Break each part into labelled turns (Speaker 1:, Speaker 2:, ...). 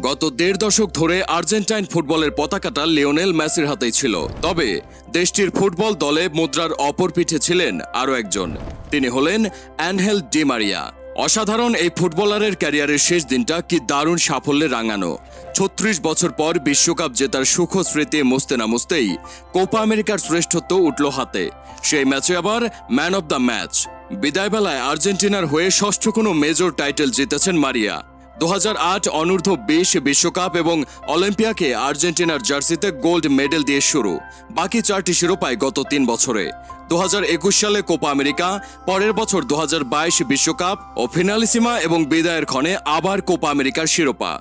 Speaker 1: গত দেড় দশক ধরে আর্জেন্টাইন ফুটবলের পতাকাটা লিওনেল মেসির হাতেই ছিল। তবে দেশটির ফুটবল দলে মুদ্রার অপর পিঠে ছিলেন আরও একজন। তিনি হলেন অ্যানহেল ডি মারিয়া। অসাধারণ এই ফুটবলারের ক্যারিয়ারের শেষ দিনটা কি দারুণ সাফল্যে রাঙানো। ছত্রিশ বছর পর বিশ্বকাপ জেতার সুখ স্মৃতি মুছতে না মুছতেই কোপা আমেরিকার শ্রেষ্ঠত্ব উঠল হাতে। সেই ম্যাচে আবার ম্যান অব দ্য ম্যাচ। বিদায়বেলায় আর্জেন্টিনার হয়ে ষষ্ঠ কোনো মেজর টাইটেল জিতেছেন মারিয়া। আট অনূর্ধ্ব বিশ বিশ্বকাপ এবং অলিম্পিয়াকে আর্জেন্টিনার জার্সিতে গোল্ড মেডেল দিয়ে শুরু। বাকি চারটি শিরোপায় গত তিন বছরে। দুহাজার একুশ সালে কোপা আমেরিকা, পরের বছর দু বিশ্বকাপ ও ফিনালিসিমা এবং বিদায়ের ক্ষণে আবার কোপা আমেরিকার শিরোপা।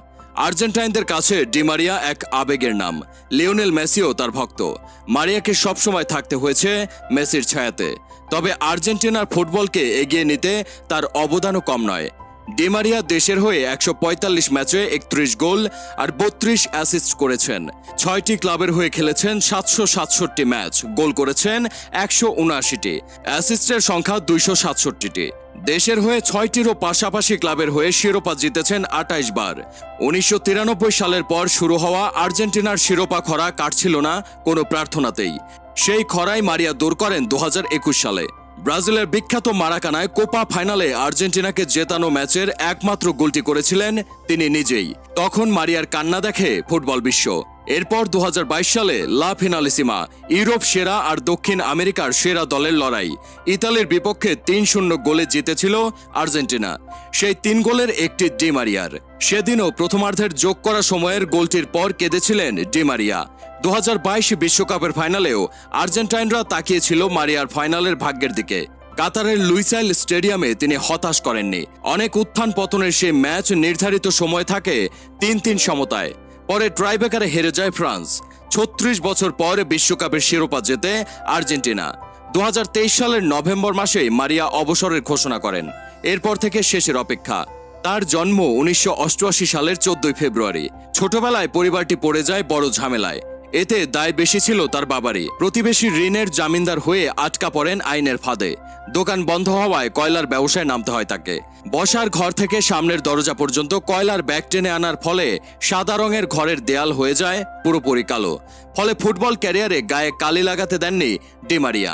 Speaker 1: আর্জেন্টাইনদের কাছে ডিমারিয়া এক আবেগের নাম। লিওনেল মেসিও তার ভক্ত। মারিয়াকে সবসময় থাকতে হয়েছে মেসির ছায়াতে। তবে আর্জেন্টিনার ফুটবলকে এগিয়ে নিতে তার অবদানও কম নয়। ডিমারিয়া দেশের হয়ে একশো পঁয়তাল্লিশ ম্যাচে একত্রিশ গোল আর বত্রিশ অ্যাসিস্ট করেছেন। ছয়টি ক্লাবের হয়ে খেলেছেন সাতশো সাতষট্টি ম্যাচ। গোল করেছেন একশো উনআশিটি। অ্যাসিস্টের সংখ্যা দুইশো সাতষট্টিটি। দেশের হয়ে ছয়টিরও পাশাপাশি ক্লাবের হয়ে শিরোপা জিতেছেন আটাইশ বার। উনিশশো তিরানব্বই সালের পর শুরু হওয়া আর্জেন্টিনার শিরোপা খরা কাটছিল না, কোনো প্রার্থনাতেই। সেই খরাই মারিয়া দূর করেন দু হাজার একুশ সালে। ব্রাজিলের বিখ্যাত মারাকানায় কোপা ফাইনালে আর্জেন্টিনাকে জেতানো ম্যাচের একমাত্র গোলটি করেছিলেন তিনি নিজেই। তখন মারিয়ার কান্না দেখে ফুটবল বিশ্ব। এরপর দু হাজার বাইশ সালে লা ফিনালিসিমা, ইউরোপ সেরা আর দক্ষিণ আমেরিকার সেরা দলের লড়াই। ইতালির বিপক্ষে তিন শূন্য গোলে জিতেছিল আর্জেন্টিনা। সেই তিন গোলের একটি ডিমারিয়ার সেদিনও প্রথমার্ধের যোগ করা সময়ের গোলটির পর কেঁদেছিলেন ডিমারিয়া দু বিশ্বকাপের ফাইনালেও আর্জেন্টাইনরা তাকিয়েছিল মারিয়ার ফাইনালের ভাগ্যের দিকে। কাতারের লুইসাইল স্টেডিয়ামে তিনি হতাশ করেননি। অনেক উত্থান পতনের সেই ম্যাচ নির্ধারিত সময় থাকে তিন তিন সমতায়। পরে ট্রাইবেকারে হেরে যায় ফ্রান্স। ছত্রিশ বছর পরে বিশ্বকাপের শিরোপা জেতে আর্জেন্টিনা। দু হাজার তেইশ সালের নভেম্বর মাসে মারিয়া অবসরের ঘোষণা করেন। এরপর থেকে শেষের অপেক্ষা। তার জন্ম উনিশশো অষ্টআশি সালের চোদ্দই ফেব্রুয়ারি। ছোটবেলায় পরিবারটি পড়ে যায় বড় ঝামেলায়। এতে দায় বেশি ছিল তার বাবারই। প্রতিবেশী ঋণের জামিনদার হয়ে আটকা পড়েন আইনের ফাঁদে। দোকান বন্ধ হওয়ায় কয়লার ব্যবসায় নামতে হয় তাকে। বসার ঘর থেকে সামনের দরজা পর্যন্ত কয়লার ব্যাগ টেনে আনার ফলে সাদা রঙের ঘরের দেয়াল হয়ে যায়, পুরোপুরি কালো। ফলে ফুটবল ক্যারিয়ারে গায়ে কালি লাগাতে দেননি ডিমারিয়া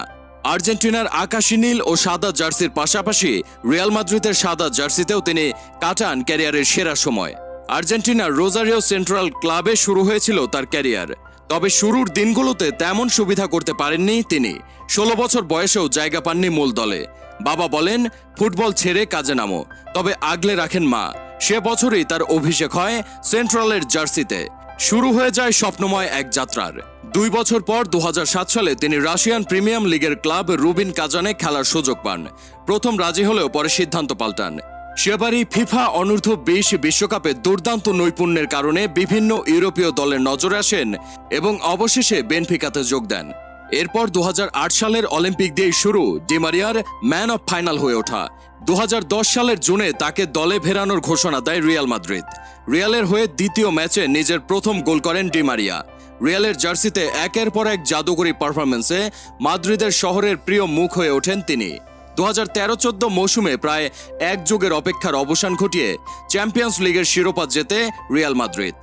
Speaker 1: আর্জেন্টিনার আকাশি নীল ও সাদা জার্সির পাশাপাশি রিয়াল মাদ্রিদের সাদা জার্সিতেও তিনি কাটান ক্যারিয়ারের সেরা সময়। আর্জেন্টিনার রোজারিও সেন্ট্রাল ক্লাবে শুরু হয়েছিল তার ক্যারিয়ার। তবে শুরুর দিনগুলোতে তেমন সুবিধা করতে পারেননি তিনি। ষোলো বছর বয়সেও জায়গা পাননি মূল দলে। বাবা বলেন, ফুটবল ছেড়ে কাজে নামো, তবে আগলে রাখেন মা। সে বছরই তার অভিষেক হয় সেন্ট্রালের জার্সিতে। শুরু হয়ে যায় স্বপ্নময় এক যাত্রার। দুই বছর পর দু হাজার সাত সালে তিনি রাশিয়ান প্রিমিয়াম লিগের ক্লাব রুবিন কাজানে খেলার সুযোগ পান। প্রথম রাজি হলেও পরে সিদ্ধান্ত পাল্টান। সেবারই ফিফা অনূর্ধ্ব বিশ বিশ্বকাপে দুর্দান্ত নৈপুণ্যের কারণে বিভিন্ন ইউরোপীয় দলের নজরে আসেন এবং অবশেষে বেনফিকাতে যোগ দেন। এরপর দু হাজার আট সালের অলিম্পিক দিয়েই শুরু ডিমারিয়ার ম্যান অফ ফাইনাল হয়ে ওঠা। দুহাজার দশ সালের জুনে তাকে দলে ফেরানোর ঘোষণা দেয় রিয়াল মাদ্রিদ। রিয়ালের হয়ে দ্বিতীয় ম্যাচে নিজের প্রথম গোল করেন ডিমারিয়া রিয়ালের জার্সিতে একের পর এক জাদুকরী পারফরমেন্সে মাদ্রিদের শহরের প্রিয় মুখ হয়ে ওঠেন তিনি। দু হাজার তেরো চোদ্দ মৌসুমে প্রায় এক যুগের অপেক্ষার অবসান ঘটিয়ে চ্যাম্পিয়ন্স লিগের শিরোপা জেতে রিয়াল মাদ্রিদ।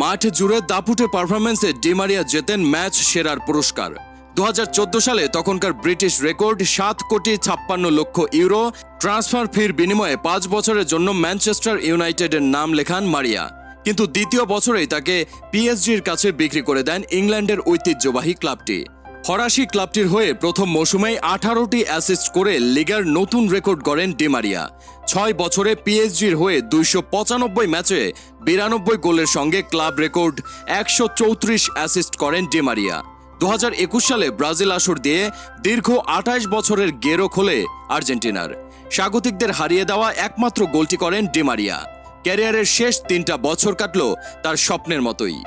Speaker 1: মাঠ জুড়ে দাপুটে পারফরমেন্সে ডিমারিয়া জেতেন ম্যাচ সেরার পুরস্কার। দু হাজার চোদ্দ সালে তখনকার ব্রিটিশ রেকর্ড সাত কোটি ছাপ্পান্ন লক্ষ ইউরো, ট্রান্সফার ফির বিনিময়ে পাঁচ বছরের জন্য ম্যানচেস্টার ইউনাইটেডের নাম লেখান মারিয়া। কিন্তু দ্বিতীয় বছরেই তাকে পিএসজির কাছে বিক্রি করে দেন ইংল্যান্ডের ঐতিহ্যবাহী ক্লাবটি। ফরাসি ক্লাবটির হয়ে প্রথম মৌসুমেই আঠারোটি অ্যাসিস্ট করে লিগার নতুন রেকর্ড গড়েন ডিমারিয়া ছয় বছরে পিএসজির হয়ে দুইশো পঁচানব্বই ম্যাচে বিরানব্বই গোলের সঙ্গে ক্লাব রেকর্ড একশো চৌত্রিশ অ্যাসিস্ট করেন ডিমারিয়া দু হাজার একুশ সালে ব্রাজিল আসর দিয়ে দীর্ঘ আঠাশ বছরের গেরো খোলে আর্জেন্টিনার। স্বাগতিকদের হারিয়ে দেওয়া একমাত্র গোলটি করেন ডিমারিয়া ক্যারিয়ারের শেষ তিনটা বছর কাটল তার স্বপ্নের মতোই।